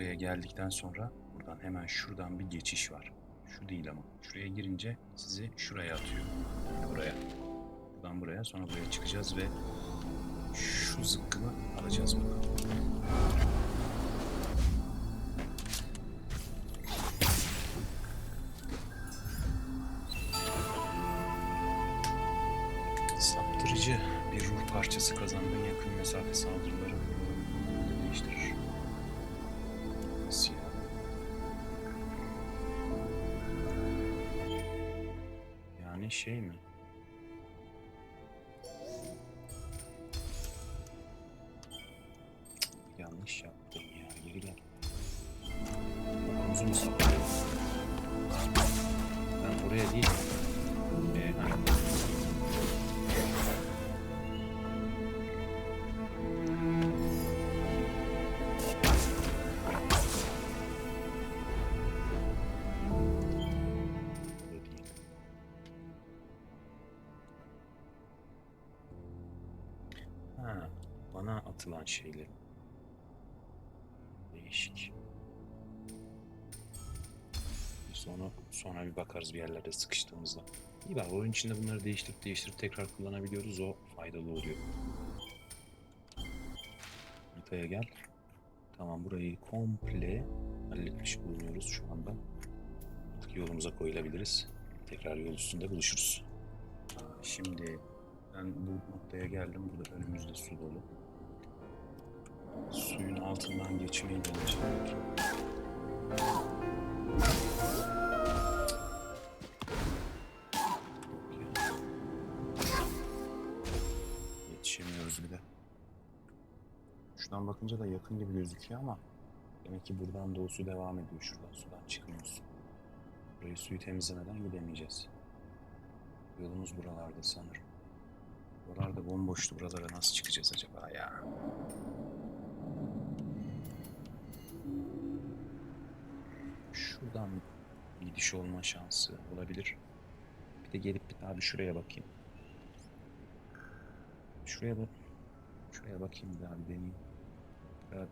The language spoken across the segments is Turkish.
şuraya geldikten sonra buradan hemen şuradan bir geçiş var. Şu değil ama. Şuraya girince sizi şuraya atıyor. Buraya. Buradan buraya sonra buraya çıkacağız ve şu zıkkımı alacağız bakalım. Saptırıcı bir ruh parçası kazandığın yakın mesafe saldırıları Yani şey atılan şeyler. Değişik. Sonra sonra bir bakarız bir yerlerde sıkıştığımızda. İyi bak oyun içinde bunları değiştirip değiştirip tekrar kullanabiliyoruz. O faydalı oluyor. Haritaya gel. Tamam burayı komple halletmiş bulunuyoruz şu anda. Artık yolumuza koyulabiliriz. Tekrar yol üstünde buluşuruz. Şimdi ben bu noktaya geldim. Burada önümüzde su dolu. Suyun altından geçmeyi deneyeceğim. Yetişemiyoruz bir de. Şuradan bakınca da yakın gibi gözüküyor ama demek ki buradan doğu su devam ediyor. Şuradan sudan çıkmıyoruz. Burayı suyu temizlemeden gidemeyeceğiz. Yolumuz buralarda sanırım. Buralarda bomboştu. Buralara nasıl çıkacağız acaba ya? Şuradan gidiş olma şansı olabilir. Bir de gelip bir daha bir şuraya bakayım. Şuraya bak. Şuraya bakayım bir daha bir deneyeyim. Ya,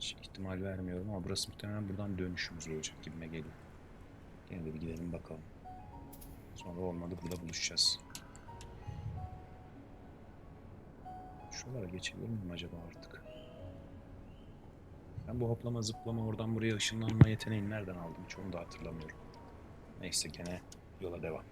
hiç ihtimal vermiyorum ama burası muhtemelen buradan dönüşümüz olacak gibime geliyor. Gene de bir gidelim bakalım. Sonra olmadı burada buluşacağız. Şuralara geçebilir miyim acaba artık? Ben bu hoplama zıplama oradan buraya ışınlanma yeteneğini nereden aldım hiç onu da hatırlamıyorum. Neyse gene yola devam.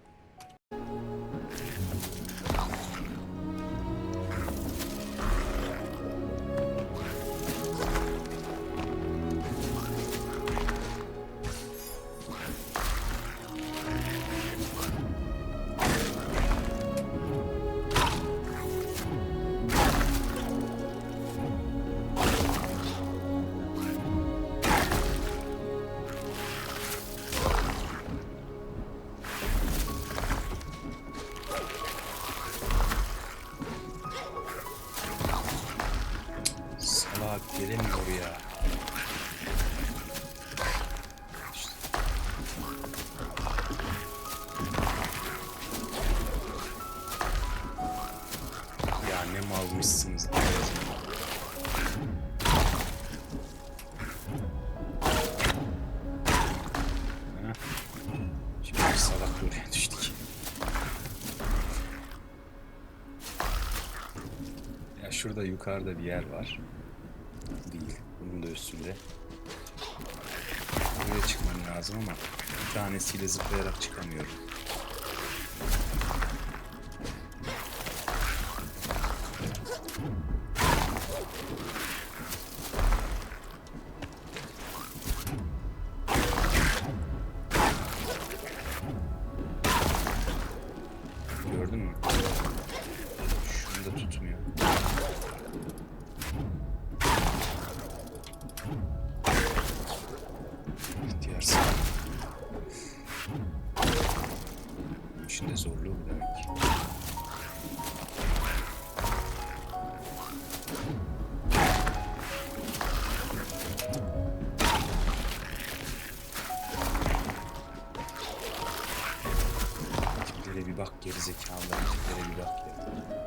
Gelemiyor ya. Ya ne malmışsınız. Heh. Şimdi bir salak buraya düştük. Ya şurada yukarıda bir yer var. Lazım ama tanesiyle zıplayarak çıkamıyorum. Tiplere bir bak gerizekalıların tiplere bir bak ya.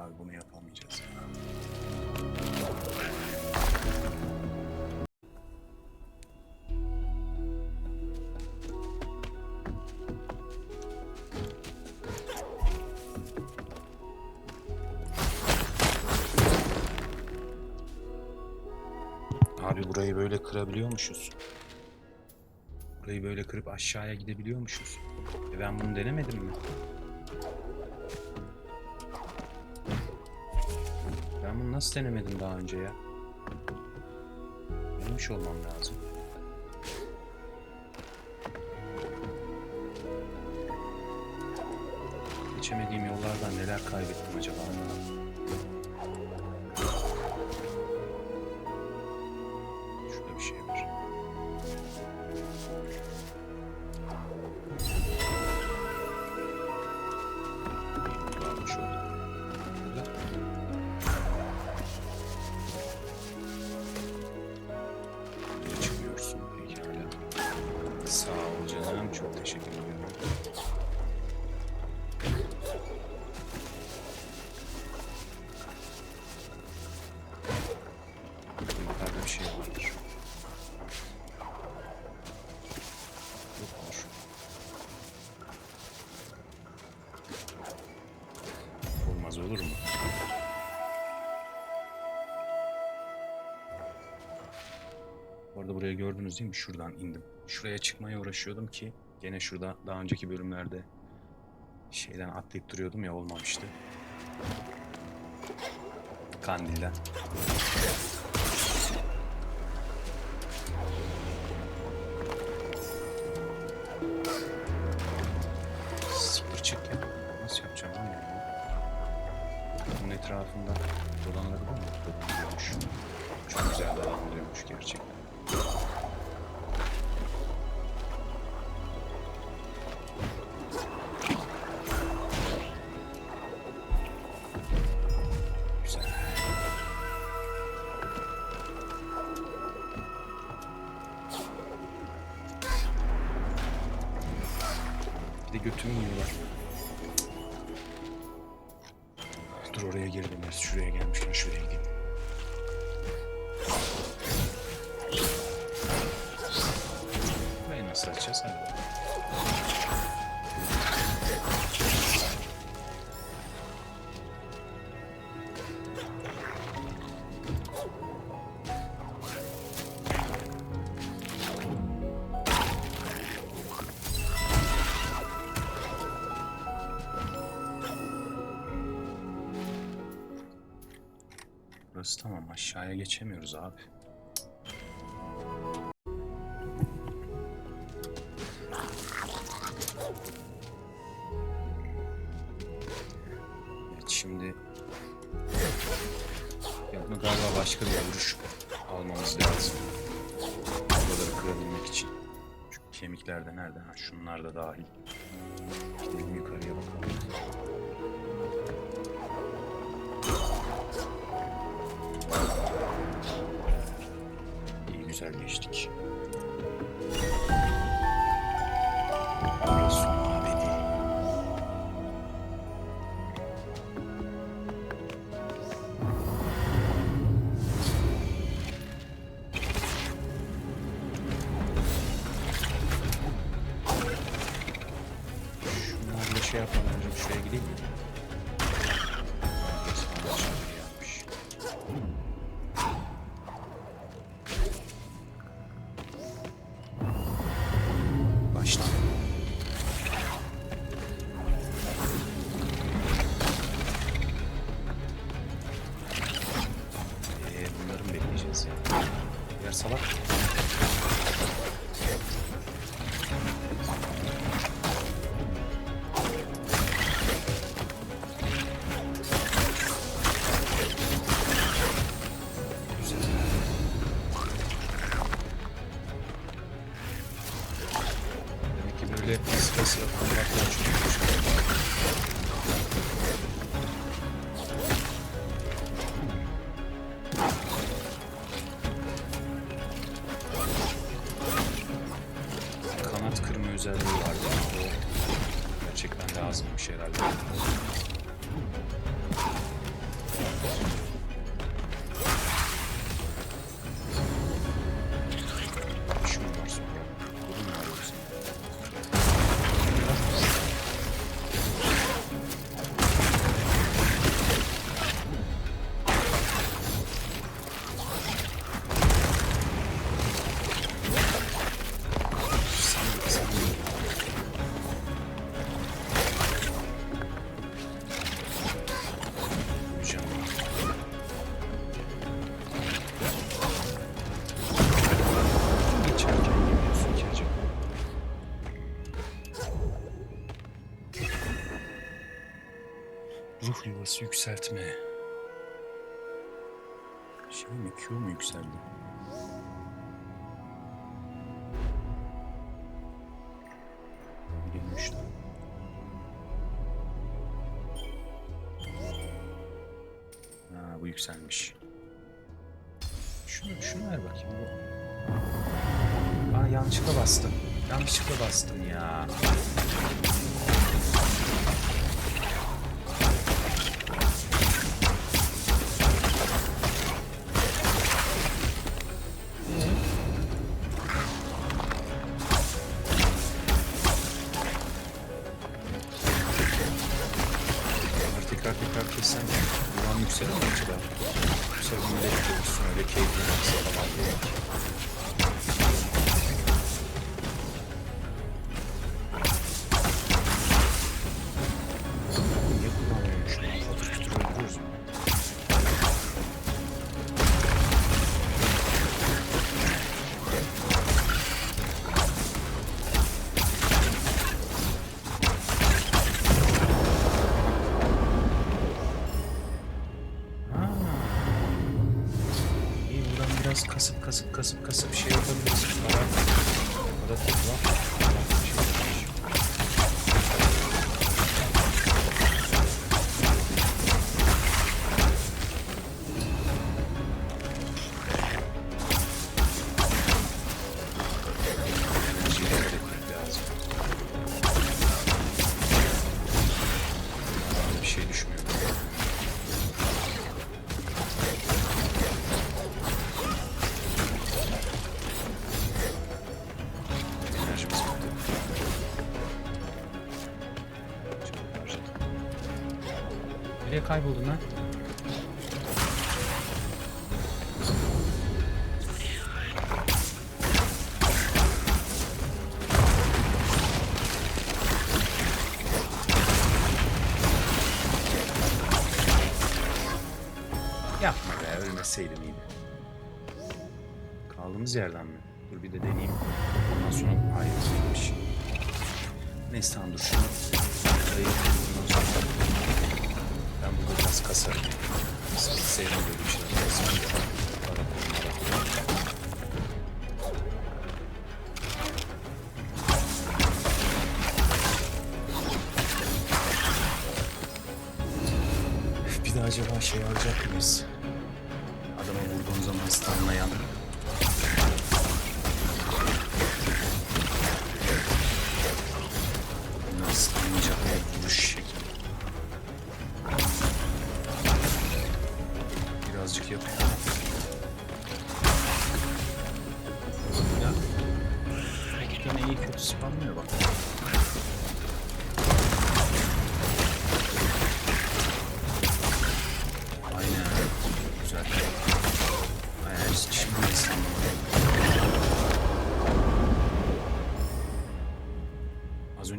Abi bunu yapamayacağız. ya. Abi burayı böyle kırabiliyormuşuz. Burayı böyle kırıp aşağıya gidebiliyormuşuz. E ben bunu denemedim mi? Nasıl denemedim daha önce ya? Denemiş olmam lazım. Geçemediğim yollardan neler kaybettim acaba? Buraya gördünüz değil mi? Şuradan indim. Şuraya çıkmaya uğraşıyordum ki gene şurada daha önceki bölümlerde şeyden atlayıp duruyordum ya olmamıştı. Kandilden. Siktir çık ya. Nasıl yapacağım lan yani? Bunun etrafında dolanılabilir mi? Dolanılıyormuş. Çok güzel dolanılıyormuş gerçekten. Şuraya gelmişken şuraya gideyim. Burası tamam. Aşağıya geçemiyoruz abi. Evet şimdi ya bunu galiba başka bir vuruş almamız lazım. Buraları kırabilmek için. Şu kemikler de nerede? Ha, şunlar da dahil. İyi bekleyeceğiz ya? Diğer salak. Yuvası yükseltme. Şey mi Q mu yükseldi? Lan. Ha bu yükselmiş. Şunu, şunu ver bakayım bu. Aa yanlışlıkla bastım. Yanlışlıkla bastım ya. Tekrar tekrar kessen duman yükselir mi acaba? Bu sefer millet olsun öyle keyifli bir sağlamak gerek. Kayboldun lan? Yapma be, ölmeseydim iyiydi. Kaldığımız yerden mi? Dur bir de deneyeyim. Ondan sonra hayır değilmiş. Neyse tamam dur şunu. Ondan sonra biraz kasarım. Hiç sevmem böyle bir şeyler. Kasarım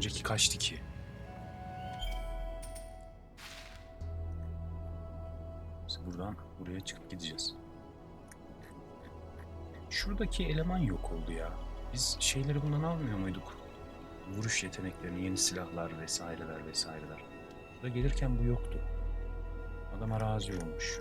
önceki kaçtı ki? Biz buradan buraya çıkıp gideceğiz. Şuradaki eleman yok oldu ya. Biz şeyleri bundan almıyor muyduk? Vuruş yeteneklerini, yeni silahlar vesaireler vesaireler. Burada gelirken bu yoktu. Adam arazi olmuş.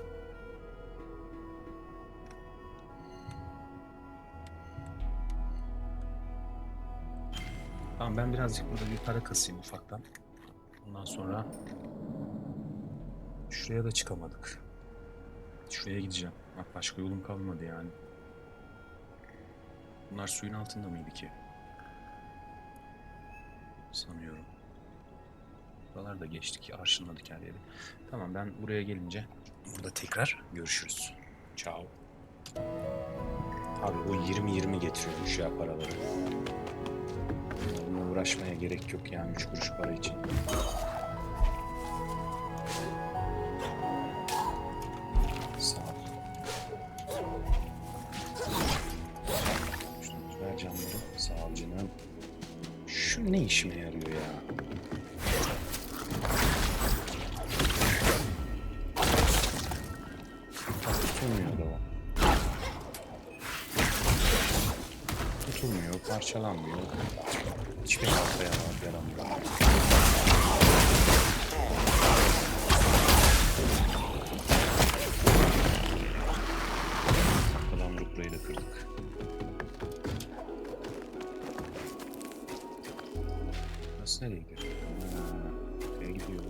Tamam ben birazcık burada bir para kasayım ufaktan. Ondan sonra şuraya da çıkamadık. Şuraya gideceğim. Bak başka yolum kalmadı yani. Bunlar suyun altında mıydı ki? Sanıyorum. Buralarda geçtik, arşınladık her yeri. Tamam ben buraya gelince burada tekrar görüşürüz. Ciao. Abi o 20-20 getiriyormuş ya paraları. Uğraşmaya gerek yok yani 3 kuruş para için. Sağ ol. Şunu ver canları. Sağ canım. Şu ne işime yarıyor ya? Tutulmuyor da o. Tutulmuyor, parçalanmıyor. Nereye gidiyor? Nereye gidiyor?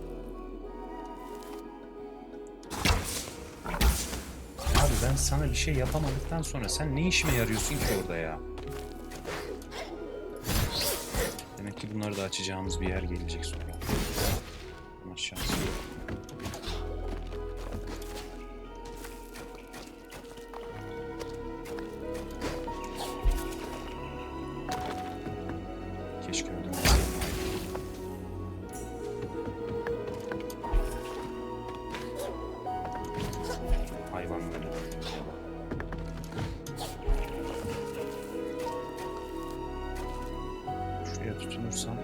Abi ben sana bir şey yapamadıktan sonra sen ne işime yarıyorsun ki orada ya? Demek ki bunları da açacağımız bir yer gelecek sonra. Tutunursam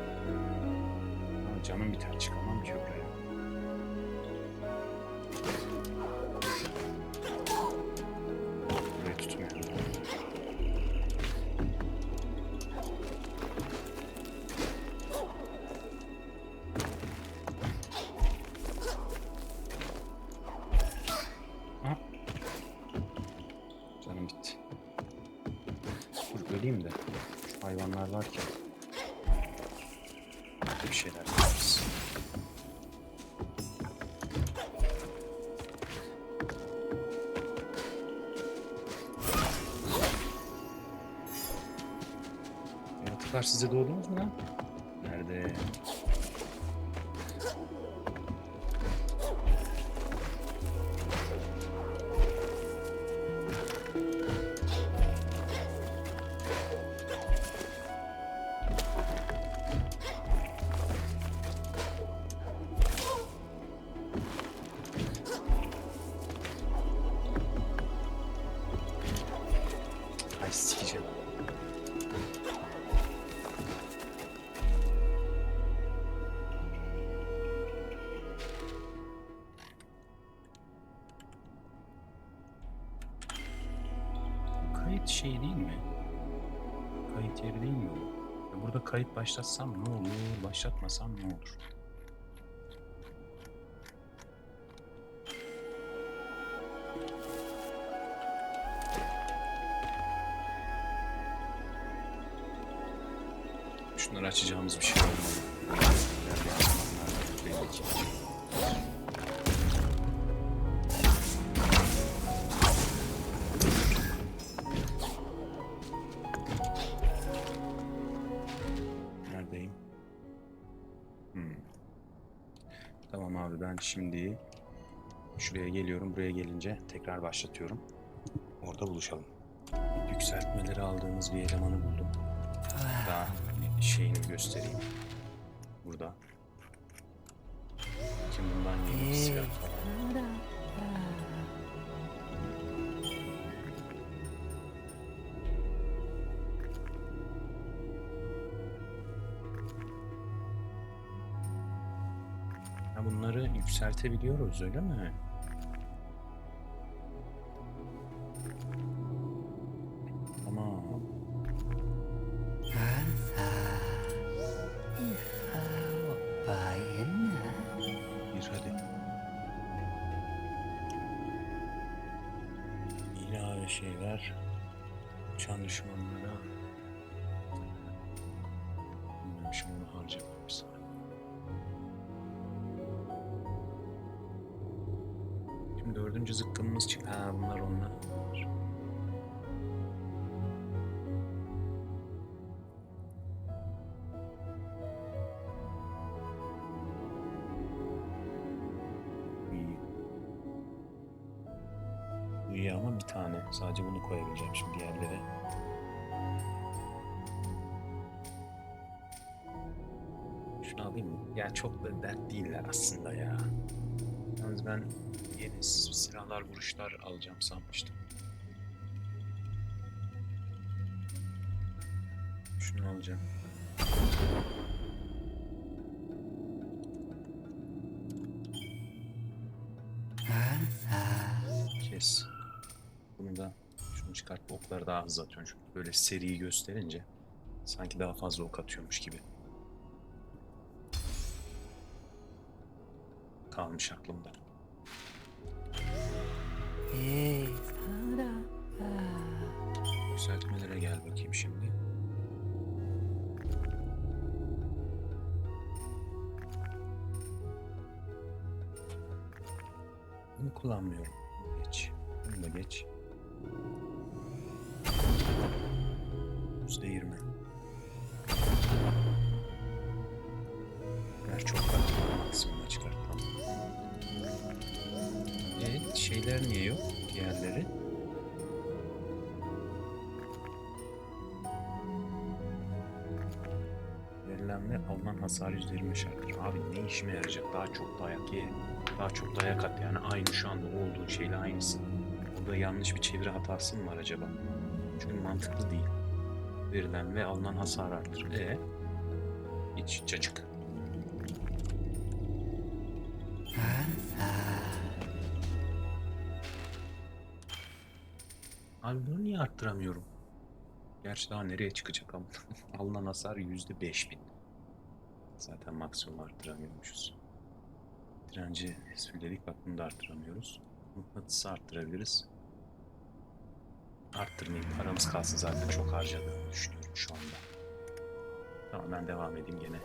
canım biter çıkamam ki oraya. Yaratıklar size doğdunuz mu lan? Nerede? Şey değil mi? Kayıt yeri değil mi burada kayıt başlatsam ne olur, başlatmasam ne olur? Şunları açacağımız bir şey Hmm. Tamam abi ben şimdi şuraya geliyorum. Buraya gelince tekrar başlatıyorum. Orada buluşalım. Yükseltmeleri aldığımız bir elemanı buldum. Daha şeyini göstereyim. Burada. Kim bundan yeni bir silah falan. Yükseltebiliyoruz öyle mi? Tamam. Bir hadi. Şeyler. Uçan düşmanlara. Ha bunlar onlar. Ama bir tane. Sadece bunu koyabileceğim şimdi diğerlere. Şunu alayım mı? Ya çok da dert değiller aslında ya. Yalnız ben yeni silahlar, vuruşlar alacağım sanmıştım. Şunu alacağım. Kes. Bunu da şunu çıkart. Okları daha hızlı atıyorsun. Çünkü böyle seriyi gösterince sanki daha fazla ok atıyormuş gibi. Kalmış aklımda. Yükseltmelere gel bakayım şimdi. Bunu kullanmıyorum. Geç. Bunu da geç. Ve alınan hasar %25 arttır. Abi ne işime yarayacak? Daha çok dayak ye. Daha çok dayak at yani aynı şu anda olduğu şeyle aynısı. Burada yanlış bir çeviri hatası mı var acaba? Çünkü mantıklı değil. Verilen ve alınan hasar arttır. E iç cacık. Abi bunu niye arttıramıyorum? Gerçi daha nereye çıkacak ama. Alınan hasar yüzde beş bin. Zaten maksimum arttıramıyormuşuz. Direnci söyledik bak bunu da arttıramıyoruz. Mıknatısı arttırabiliriz. Arttırmayayım paramız kalsın zaten çok harcadığımı düşünüyorum şu anda. Tamam ben devam edeyim gene.